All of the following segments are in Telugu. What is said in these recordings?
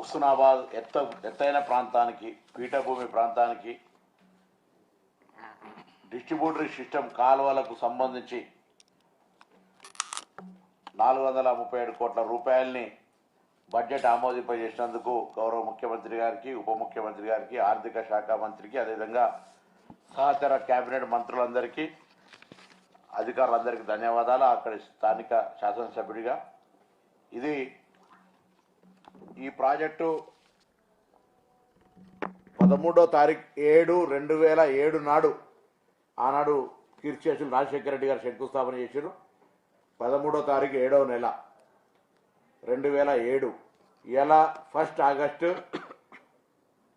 హుస్నాబాద్ ఎత్త ఎత్తైన ప్రాంతానికి పీఠభూమి ప్రాంతానికి డిస్ట్రిబ్యూటరీ సిస్టమ్ కాలువలకు సంబంధించి నాలుగు వందల ముప్పై ఏడు కోట్ల రూపాయల్ని బడ్జెట్ ఆమోదింపజేసినందుకు గౌరవ ముఖ్యమంత్రి గారికి ఉప ముఖ్యమంత్రి గారికి ఆర్థిక శాఖ మంత్రికి అదేవిధంగా సహచర కేబినెట్ మంత్రులందరికీ అధికారులందరికీ ధన్యవాదాలు. అక్కడి స్థానిక శాసనసభ్యుడిగా ఇది ఈ ప్రాజెక్టు పదమూడో తారీఖు ఏడు రెండు వేల ఏడు నాడు ఆనాడు కీర్తిశేషులు రాజశేఖర రెడ్డి గారు శంకుస్థాపన చేశారు పదమూడో తారీఖు ఏడవ నెల రెండు వేల ఏడు. ఇలా ఫస్ట్ ఆగస్టు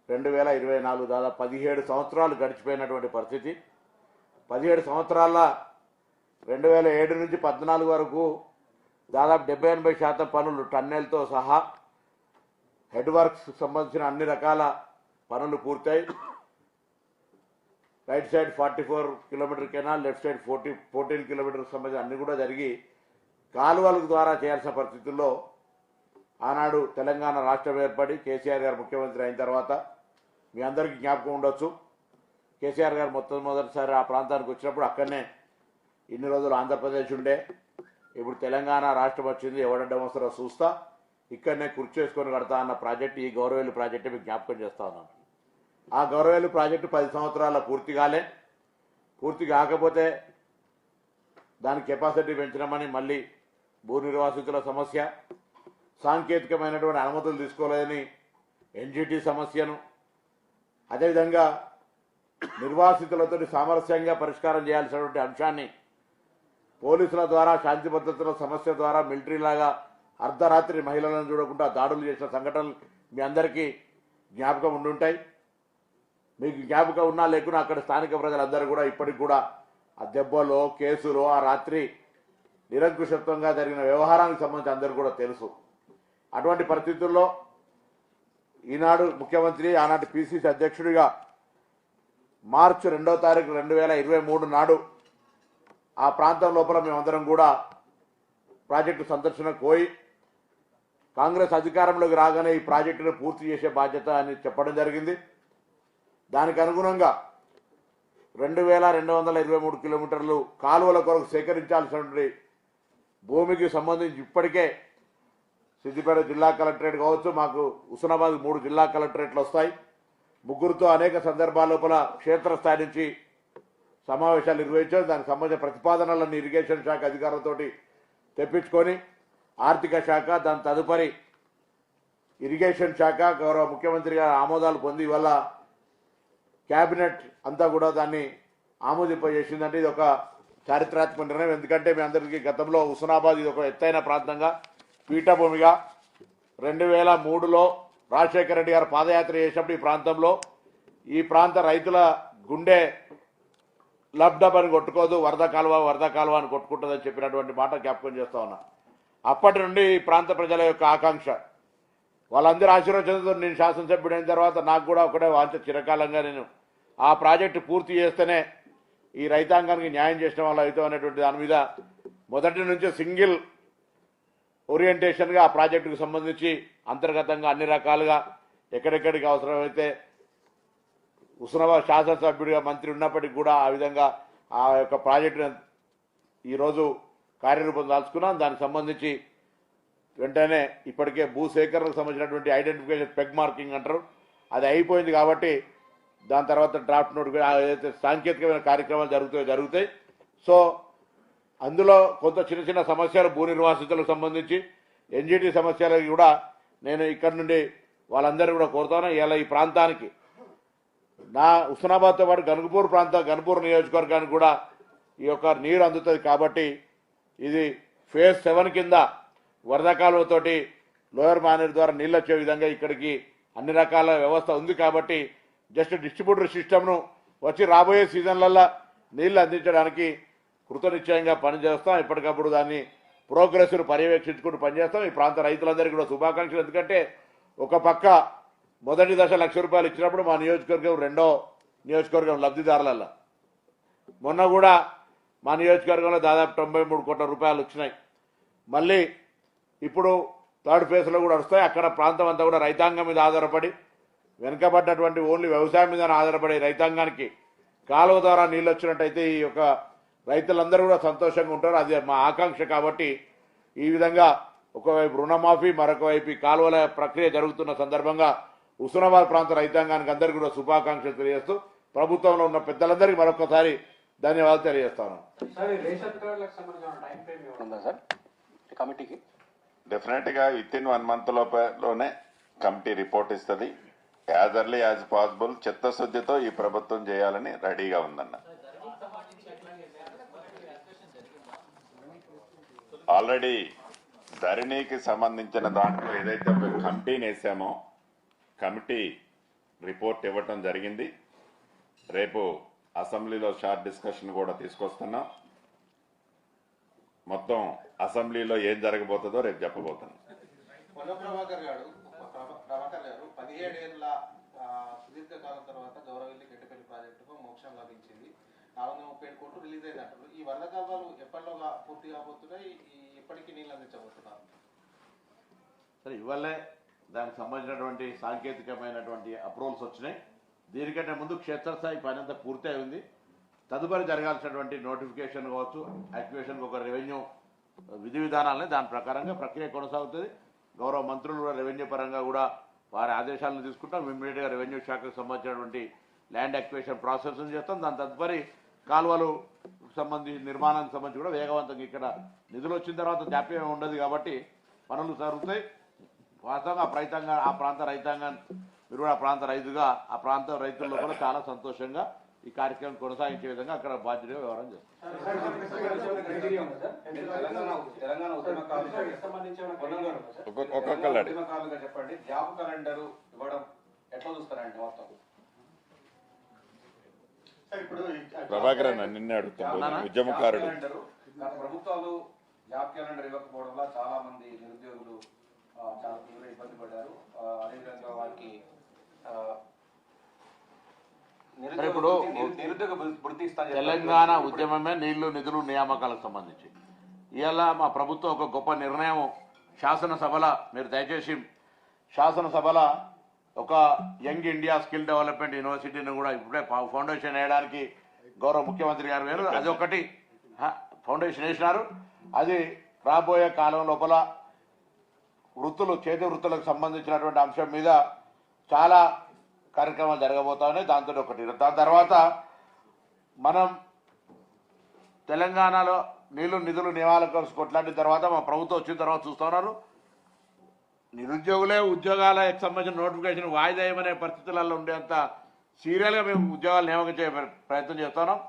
రెండు వేల ఇరవై నాలుగు దాదాపు పదిహేడు సంవత్సరాలు గడిచిపోయినటువంటి పరిస్థితి. పదిహేడు సంవత్సరాల రెండు వేల ఏడు నుంచి పద్నాలుగు వరకు దాదాపు డెబ్బై ఎనభై శాతం పనులు టన్నెల్తో సహా హెడ్ వర్క్స్ సంబంధించిన అన్ని రకాల పనులు పూర్తయి. Right side forty four kilometer canal left side forty fourteen kilometer సంబంధించిన అన్ని కూడా జరిగి కాలువల ద్వారా చేయాల్సిన పరిస్థితుల్లో ఆనాడు తెలంగాణ రాష్ట్రం ఏర్పడి కేసీఆర్ గారు ముఖ్యమంత్రి అయిన తర్వాత మీ అందరికీ జ్ఞాపకం ఉండొచ్చు. కేసీఆర్ గారు మొత్తం మొదటిసారి ఆ ప్రాంతానికి వచ్చినప్పుడు అక్కడనే ఇన్ని రోజులు ఆంధ్రప్రదేశ్ ఉండే. ఇప్పుడు తెలంగాణ రాష్ట్రం వచ్చింది ఎవడడ్డం వస్తారో చూస్తా. ఇక్కడనే కుర్చీ చేసుకొని కడతా అన్న ప్రాజెక్ట్ ఈ గౌరవేలు ప్రాజెక్టు మీకు జ్ఞాపకం చేస్తా ఉన్నాను. ఆ గౌరవేలు ప్రాజెక్టు పది సంవత్సరాల పూర్తి కాలే. పూర్తి కాకపోతే దాని కెపాసిటీ పెంచడమని మళ్ళీ భూ నిర్వాసితుల సమస్య సాంకేతికమైనటువంటి అనుమతులు తీసుకోలేదని ఎన్జిటి సమస్యను అదేవిధంగా నిర్వాసితులతో సామరస్యంగా పరిష్కారం చేయాల్సినటువంటి అంశాన్ని పోలీసుల ద్వారా శాంతి భద్రతల సమస్య ద్వారా మిలిటరీ లాగా అర్ధరాత్రి మహిళలను చూడకుండా దాడులు చేసిన సంఘటనలు మీ అందరికీ జ్ఞాపకం ఉండుంటాయి. మీకు జ్ఞాపకం ఉన్నా లేకున్నా అక్కడ స్థానిక ప్రజలందరూ కూడా ఇప్పటికి కూడా ఆ దెబ్బలో కేసులో ఆ రాత్రి నిరంకుశత్వంగా జరిగిన వ్యవహారానికి సంబంధించి అందరూ కూడా తెలుసు. అటువంటి పరిస్థితుల్లో ఈనాడు ముఖ్యమంత్రి ఆనాటి పిసిసి అధ్యక్షుడిగా మార్చి రెండో తారీఖు రెండు వేల ఇరవై మూడు నాడు ఆ ప్రాంతం లోపల మేమందరం కూడా ప్రాజెక్టు సందర్శనకు పోయి కాంగ్రెస్ అధికారంలోకి రాగానే ఈ ప్రాజెక్టును పూర్తి చేసే బాధ్యత అని చెప్పడం జరిగింది. దానికి అనుగుణంగా రెండు వేల రెండు వందల ఇరవై మూడు కిలోమీటర్లు కాలువల కొరకు సేకరించాల్సినటువంటి భూమికి సంబంధించి ఇప్పటికే సిద్దిపేట జిల్లా కలెక్టరేట్ కావచ్చు మాకు హుస్నాబాద్ మూడు జిల్లా కలెక్టరేట్లు వస్తాయి. ముగ్గురుతో అనేక సందర్భాల లోపల క్షేత్రస్థాయి నుంచి సమావేశాలు నిర్వహించారు. దానికి సంబంధించిన ప్రతిపాదనలను ఇరిగేషన్ శాఖ అధికారులతోటి తెప్పించుకొని ఆర్థిక శాఖ దాని తదుపరి ఇరిగేషన్ శాఖ గౌరవ ముఖ్యమంత్రి గారు ఆమోదాలు పొంది వల్ల క్యాబినెట్ అంతా కూడా దాన్ని ఆమోదింపజేసిందంటే ఇది ఒక చారిత్రాత్మక నిర్ణయం. ఎందుకంటే మీ అందరికీ గతంలో హుస్నాబాద్ ఇది ఒక ఎత్తైన ప్రాంతంగా పీఠభూమిగా రెండు వేల మూడులో రాజశేఖర రెడ్డి గారు పాదయాత్ర చేసినప్పుడు ఈ ప్రాంతంలో ఈ ప్రాంత రైతుల గుండె లబ్డబ్ అని కొట్టుకోదు వరద కాలువ వరద కాలువ అని కొట్టుకుంటుందని చెప్పినటువంటి మాట జ్ఞాపకం చేస్తా ఉన్నా. అప్పటి నుండి ఈ ప్రాంత ప్రజల యొక్క ఆకాంక్ష. వాళ్ళందరూ ఆశీర్వచనతో నేను శాసనసభ్యుడైన తర్వాత నాకు కూడా ఒకటే వాంచ చిరకాలంగా నేను ఆ ప్రాజెక్టు పూర్తి చేస్తేనే ఈ రైతాంగానికి న్యాయం చేసిన వాళ్ళు అవుతాం అనేటువంటి దాని మీద మొదటి నుంచి సింగిల్ ఓరియంటేషన్గా ఆ ప్రాజెక్టుకు సంబంధించి అంతర్గతంగా అన్ని రకాలుగా ఎక్కడెక్కడికి అవసరమైతే హుస్నాబాద్ శాసనసభ్యుడిగా మంత్రి ఉన్నప్పటికీ కూడా ఆ విధంగా ఆ యొక్క ప్రాజెక్టును ఈరోజు కార్యరూపం దాల్చుకున్నాం. దానికి సంబంధించి వెంటనే ఇప్పటికే భూసేకరణకు సంబంధించినటువంటి ఐడెంటిఫికేషన్ పెగ్ మార్కింగ్ అంటారు. అది అయిపోయింది కాబట్టి దాని తర్వాత డ్రాఫ్ట్ నోట్ కూడా ఏదైతే సాంకేతికమైన కార్యక్రమాలు జరుగుతాయో జరుగుతాయి. సో అందులో కొంత చిన్న చిన్న సమస్యలు భూ నిర్వాసితులకు సంబంధించి ఎన్జిటి సమస్యలకు కూడా నేను ఇక్కడ నుండి వాళ్ళందరూ కూడా కోరుతాను. ఇలా ఈ ప్రాంతానికి నా హుస్నాబాద్తో పాటు గన్పూర్ ప్రాంతం గనుపూర్ నియోజకవర్గానికి కూడా ఈ యొక్క నీరు అందుతుంది కాబట్టి ఇది ఫేజ్ సెవెన్ కింద వరద కాలువతోటి లోయర్ మానేర్ ద్వారా నీళ్ళు వచ్చే విధంగా ఇక్కడికి అన్ని రకాల వ్యవస్థ ఉంది కాబట్టి జస్ట్ డిస్ట్రిబ్యూటర్ సిస్టమ్ను వచ్చి రాబోయే సీజన్లల్లో నీళ్ళు అందించడానికి కృతనిశ్చయంగా పనిచేస్తాం. ఎప్పటికప్పుడు దాన్ని ప్రోగ్రెస్ను పర్యవేక్షించుకుంటూ పనిచేస్తాం. ఈ ప్రాంత రైతులందరికీ కూడా శుభాకాంక్షలు. ఎందుకంటే ఒక పక్క మొదటి దశ లక్ష రూపాయలు ఇచ్చినప్పుడు మా నియోజకవర్గం రెండో నియోజకవర్గం లబ్ధిదారులలో మొన్న కూడా మా నియోజకవర్గంలో దాదాపు తొంభై మూడు కోట్ల రూపాయలు వచ్చినాయి. మళ్ళీ ఇప్పుడు థర్డ్ ఫేజ్లో కూడా వస్తాయి. అక్కడ ప్రాంతం అంతా కూడా రైతాంగం మీద ఆధారపడి వెనుకబడ్డటువంటి ఓన్లీ వ్యవసాయం మీద ఆధారపడే రైతాంగానికి కాలువ ద్వారా నీళ్ళు వచ్చినట్టయితే ఈ యొక్క రైతులందరూ కూడా సంతోషంగా ఉంటారు. అది మా ఆకాంక్ష కాబట్టి ఈ విధంగా ఒకవైపు రుణమాఫీ మరొక వైపు కాలువల ప్రక్రియ జరుగుతున్న సందర్భంగా హుస్నాబాద్ ప్రాంత రైతాంగానికి అందరికీ కూడా శుభాకాంక్షలు తెలియజేస్తూ ప్రభుత్వంలో ఉన్న పెద్దలందరికీ మరొకసారి ధన్యవాదాలు తెలియజేస్తాను. సార్ ఈ రేషన్ కార్డులకు సంబంధించిన టైం ఫ్రేమ్ ఏమైనా ఉందా సార్? ఈ కమిటీకి? డెఫినెట్గా విత్ ఇన్ వన్ మంత్ లోపలనే కమిటీ రిపోర్ట్ ఇస్తుంది. యాజ్ ఎర్లీ యాజ్ పాసిబుల్ చిత్తశుద్ధితో ఈ ప్రభుత్వం చేయాలని రెడీగా ఉందన్న. ఆల్రెడీ ధరణికి సంబంధించిన దాంట్లో ఏదైతే ఒక కమిటీని వేసామో కమిటీ రిపోర్ట్ ఇవ్వటం జరిగింది. రేపు అసెంబ్లీలో షార్ట్ డిస్కషన్ కూడా తీసుకొస్తున్నాం. మొత్తం అసెంబ్లీలో ఏం జరగబోతుందో రేపు చెప్పబోతున్నాం. పొన్న ప్రభాకర్ గారు ప్రభ- ప్రభాకర్ గారు పదిహేడేళ్ళ సుదీర్ఘకాలం తర్వాత గౌరవల్లి గడ్డపల్లి ప్రాజెక్టుకు మోక్షం లభించింది. నాలుగు వందల ముప్పై ఏడు కోట్లు రిలీజ్ అయింది అంటారు ఈ వరద కాలువలు ఎప్పటిలోగా పూర్తి కాబోతున్నాయి? ఈ ఎప్పటికీ నీళ్ళు అందించబోతున్నారు సరే ఇవాళే దానికి సంబంధించినటువంటి సాంకేతికమైనటువంటి అప్రూవల్స్ వచ్చినాయి. దీనికంటే ముందు క్షేత్రస్థాయి పని అంతా పూర్తి ఉంది. తదుపరి జరగాల్సినటువంటి నోటిఫికేషన్ కావచ్చు యాక్టివేషన్ ఒక రెవెన్యూ విధి విధానాలని దాని ప్రకారంగా ప్రక్రియ కొనసాగుతుంది. గౌరవ మంత్రులు కూడా రెవెన్యూ పరంగా కూడా వారి ఆదేశాలను తీసుకుంటాం ఇమ్మీడియట్గా రెవెన్యూ శాఖకు సంబంధించినటువంటి ల్యాండ్ యాక్టివేషన్ ప్రాసెస్ చేస్తాం. దాని తదుపరి కాలువలు సంబంధించి నిర్మాణానికి సంబంధించి కూడా వేగవంతంగా ఇక్కడ నిధులు వచ్చిన తర్వాత జాప్యం ఉండదు కాబట్టి పనులు జరుగుతాయి. వాస్తవంగా ఆ రైతాంగ ఆ ప్రాంత రైతాంగం మీరు కూడా ఆ ప్రాంత రైతుగా ఆ ప్రాంత రైతుల్లో కూడా చాలా సంతోషంగా ఈ కార్యక్రమం కొనసాగించే విధంగా అక్కడ బాధ్యతగా వ్యవహారం చేస్తారు. ప్రభాకర్ అన్న నిన్నే అడుగుతున్నాను ఉద్యమకారుడు ప్రభుత్వాలు జాబ్ క్యాలెండర్ ఇవ్వకపోవడం వల్ల చాలా మంది నిరుద్యోగులు చాలా తీవ్ర ఇబ్బంది పడ్డారు. అదేవిధంగా వారికి ఇప్పుడు. తెలంగాణ ఉద్యమమే నీళ్ళు నిధులు నియామకాలకు సంబంధించి. ఇవాళ మా ప్రభుత్వం ఒక గొప్ప నిర్ణయం శాసనసభల మీరు దయచేసి శాసనసభల ఒక యంగ్ ఇండియా స్కిల్ డెవలప్మెంట్ యూనివర్సిటీని కూడా ఇప్పుడే ఫౌండేషన్ వేయడానికి గౌరవ ముఖ్యమంత్రి గారు వేరు. అది ఒకటి. ఫౌండేషన్ వేసినారు. అది రాబోయే కాలం లోపల వృత్తులు చేతి వృత్తులకు సంబంధించినటువంటి అంశం మీద చాలా కార్యక్రమాలు జరగబోతా ఉన్నాయి. దాంతో ఒకటి దాని తర్వాత మనం తెలంగాణలో నీళ్ళు నిధులు నియామకాలు కొట్లాడిన తర్వాత మా ప్రభుత్వం వచ్చిన తర్వాత చూస్తున్నారు నిరుద్యోగులే ఉద్యోగాలకు సంబంధించిన నోటిఫికేషన్ వాయిదా పరిస్థితులలో ఉండేంత సీరియల్గా మేము ఉద్యోగాలు నియామకం చేయ ప్రయత్నం చేస్తున్నాం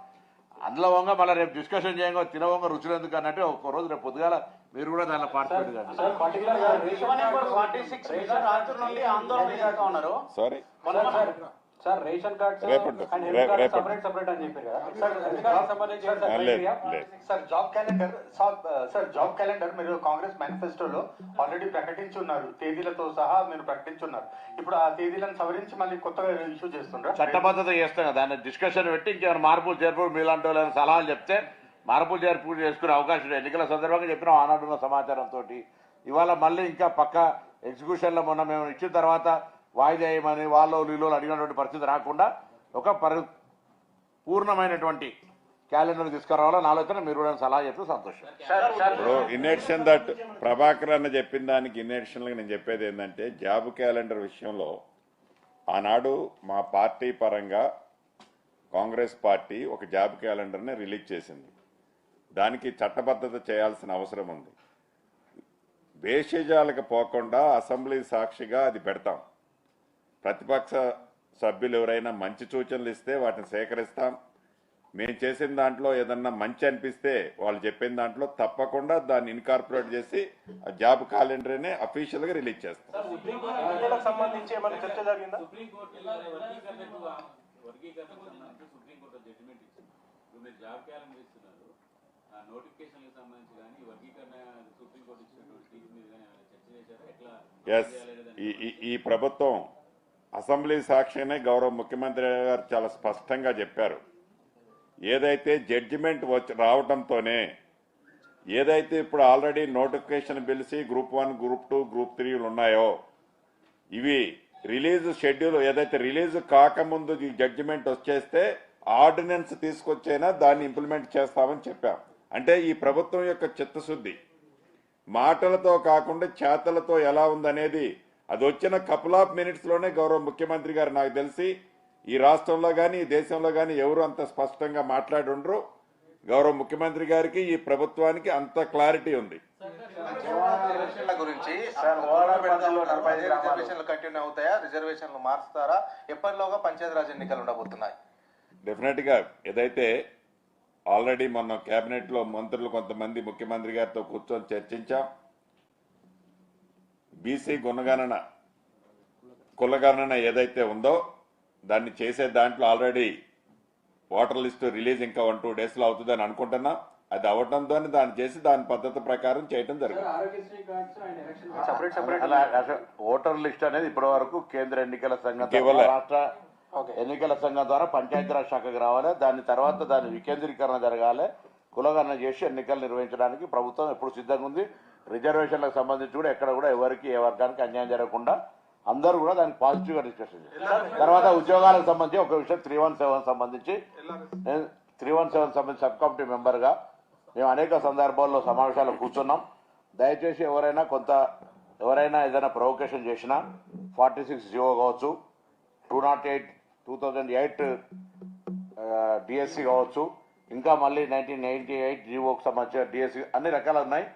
అందులో వంగ మళ్ళీ రేపు డిస్కషన్ చేయంగా తినవంగ రుచులు ఎందుకు అన్నట్టు ఒక రోజు రేపు పొద్దుగాల మీరు కూడా దానిలో పార్టిసిపేట్ కాదు sir ration card ration card నుండి ఆందోళన చేస్తా ఉన్నారు. Sorry sir, sir, sir ration card రేపటి- అండ్ రేపు- హెల్త్ కార్డ్ రేపటి. సపరేట్ సపరేట్ అని చెప్పారు కదా. Sir job calendar sir sir job calendar మీరు కాంగ్రెస్ మేనిఫెస్టోలో ఆల్రెడీ ప్రకటించి ఉన్నారు తేదీలతో సహా మీరు ప్రకటించున్నారు. ఇప్పుడు ఆ తేదీలను సవరించి మళ్ళీ కొత్తగా ఇష్యూ చేస్తుండ్రా? చట్టబద్ధత చేస్తాం కదా దాన్ని డిస్కషన్ పెట్టి ఇంకేమైనా మార్పులు చేర్పులు మీలాంటి వాళ్ళని సలహాలు చెప్తే మార్పులు చేర్పులు చేసుకునే అవకాశం. ఎన్నికల సందర్భంగా చెప్పినాం ఆనాడున్న సమాచారంతో ఇవాళ మళ్ళీ ఇంకా పక్క ఎగ్జిక్యూషన్లో మొన్న మేము ఇచ్చిన తర్వాత వాయిదా వేయమని వాళ్ళు వీళ్ళు అడిగినటువంటి పరిస్థితి రాకుండా ఒక పరి పూర్ణమైనటువంటి క్యాలెండర్ తీసుకురావాలని ఆలోచన మీరు కూడా సలహా చెప్తే సంతోషం. ఇప్పుడు ఇన్ఎడిషన్ దట్ ప్రభాకర్ అన్న చెప్పిన దానికి ఇన్ఎడిషన్ నేను చెప్పేది ఏంటంటే జాబ్ క్యాలెండర్ విషయంలో ఆనాడు మా పార్టీ పరంగా కాంగ్రెస్ పార్టీ ఒక జాబ్ క్యాలెండర్ని రిలీజ్ చేసింది. దానికి చట్టబద్ధత చేయాల్సిన అవసరం ఉంది. వేషజాలకు పోకుండా అసెంబ్లీ సాక్షిగా అది పెడతాం. ప్రతిపక్ష సభ్యులు ఎవరైనా మంచి సూచనలు ఇస్తే వాటిని సేకరిస్తాం. మేము చేసిన దాంట్లో ఏదన్నా మంచి అనిపిస్తే వాళ్ళు చెప్పిన దాంట్లో తప్పకుండా దాన్ని ఇన్కార్పొరేట్ చేసి ఆ జాబ్ క్యాలెండర్ని అఫీషియల్గా రిలీజ్ చేస్తాం. జాబ్ క్యాలెండర్ ఇస్తున్నారు. నోటిఫికేషన్లకు సంబంధించి కానీ ఈ వర్గీకరణ సుప్రీంకోర్టు ఇచ్చినటువంటి తీర్పు మీద కానీ ఏమైనా చర్చ చేశారా? ఎట్లా ఎస్ ఈ ఈ- ఈ ప్రభుత్వం అసెంబ్లీ సాక్షినే గౌరవ ముఖ్యమంత్రి గారు చాలా స్పష్టంగా చెప్పారు. ఏదైతే జడ్జిమెంట్ వచ్చి రావడంతోనే ఏదైతే ఇప్పుడు ఆల్రెడీ నోటిఫికేషన్ పిలిచి group one group two group త్రీలు ఉన్నాయో ఇవి రిలీజ్ షెడ్యూల్ ఏదైతే రిలీజ్ కాకముందు ఈ జడ్జిమెంట్ వచ్చేస్తే ఆర్డినెన్స్ తీసుకొచ్చైనా దాన్ని ఇంప్లిమెంట్ చేస్తామని చెప్పాం. అంటే ఈ ప్రభుత్వం యొక్క చిత్తశుద్ధి. మాటలతో కాకుండా చేతలతో ఎలా ఉందనేది అది వచ్చిన కపుల్ ఆఫ్ మినిట్స్లోనే గౌరవ ముఖ్యమంత్రి గారు నాకు తెలిసి ఈ రాష్ట్రంలో గాని ఈ దేశంలో గాని ఎవరు అంత స్పష్టంగా మాట్లాడి ఉండరు గౌరవ ముఖ్యమంత్రి గారికి ఈ ప్రభుత్వానికి అంత క్లారిటీ ఉంది. గురించి. రిజర్వేషన్లు కంటిన్యూ అవుతాయా? రిజర్వేషన్లు మార్చుతారా ఎప్పటిలోగా పంచాయతీరాజ్ ఎన్నికలు ఉండబోతున్నాయి? డెఫినెట్గా ఏదైతే ఆల్రెడీ మొన్న కేబినెట్లో మంత్రులు కొంతమంది ముఖ్యమంత్రి గారితో కూర్చొని చర్చించాం బీసీ గుణగణన కులగణన ఏదైతే ఉందో దాన్ని చేసే దాంట్లో ఆల్రెడీ ఓటర్ లిస్టు రిలీజ్ ఇంకా వన్ టూ డేస్లో అవుతుందని అనుకుంటున్నాం అది అవటంతో దాన్ని చేసి దాని పద్ధతి ప్రకారం చేయడం జరిగింది ఓటర్ లిస్ట్ అనేది ఇప్పటి వరకు కేంద్ర ఎన్నికల సంఘం రాష్ట్ర ఎన్నికల సంఘం ద్వారా పంచాయతీరాజ్ శాఖకు రావాలి. దాని తర్వాత దాని వికేంద్రీకరణ జరగాలి. కులగణన చేసి ఎన్నికలు నిర్వహించడానికి ప్రభుత్వం ఎప్పుడు సిద్ధంగా ఉంది. రిజర్వేషన్లకు సంబంధించి కూడా ఎక్కడ కూడా ఎవరికి ఏ వర్గానికి అన్యాయం జరగకుండా అందరూ కూడా దానికి పాజిటివ్గా డిస్కషన్ చేశారు తర్వాత ఉద్యోగాలకు సంబంధించి ఒక విషయం త్రీ వన్ సెవెన్ సంబంధించి త్రీ వన్ సెవెన్ సంబంధించి సబ్ కమిటీ మెంబర్గా మేము అనేక సందర్భాల్లో సమావేశాలు కూర్చున్నాం. దయచేసి ఎవరైనా కొంత ఎవరైనా ఏదైనా ప్రొవకేషన్ చేసినా ఫార్టీ సిక్స్ జియో కావచ్చు two nought eight two thousand eight DSC కావచ్చు ఇంకా మళ్ళీ నైన్టీన్ నైన్టీ ఎయిట్ జీవోకి సంబంధించిన డిఎస్సి అన్ని రకాలు ఉన్నాయి.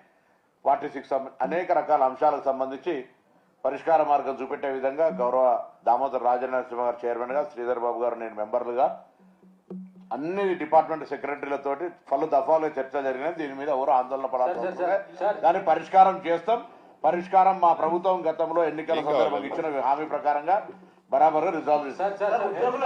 ఫార్టీ సిక్స్ అనేక రకాల అంశాలకు సంబంధించి పరిష్కార మార్గం చూపెట్టే విధంగా గౌరవ దామోదర్ రాజనరసింహ గారు చైర్మన్గా శ్రీధర్ బాబు గారు నేను మెంబర్లుగా అన్ని డిపార్ట్మెంట్ సెక్రటరీలతోటి పలు దఫాలు చర్చ జరిగినాయి. దీని మీద ఎవరు ఆందోళన లేదు. దాన్ని పరిష్కారం చేస్తాం. పరిష్కారం మా ప్రభుత్వం గతంలో ఎన్నికల సందర్భంగా ఇచ్చిన హామీ ప్రకారంగా बराबर रिझॉल्व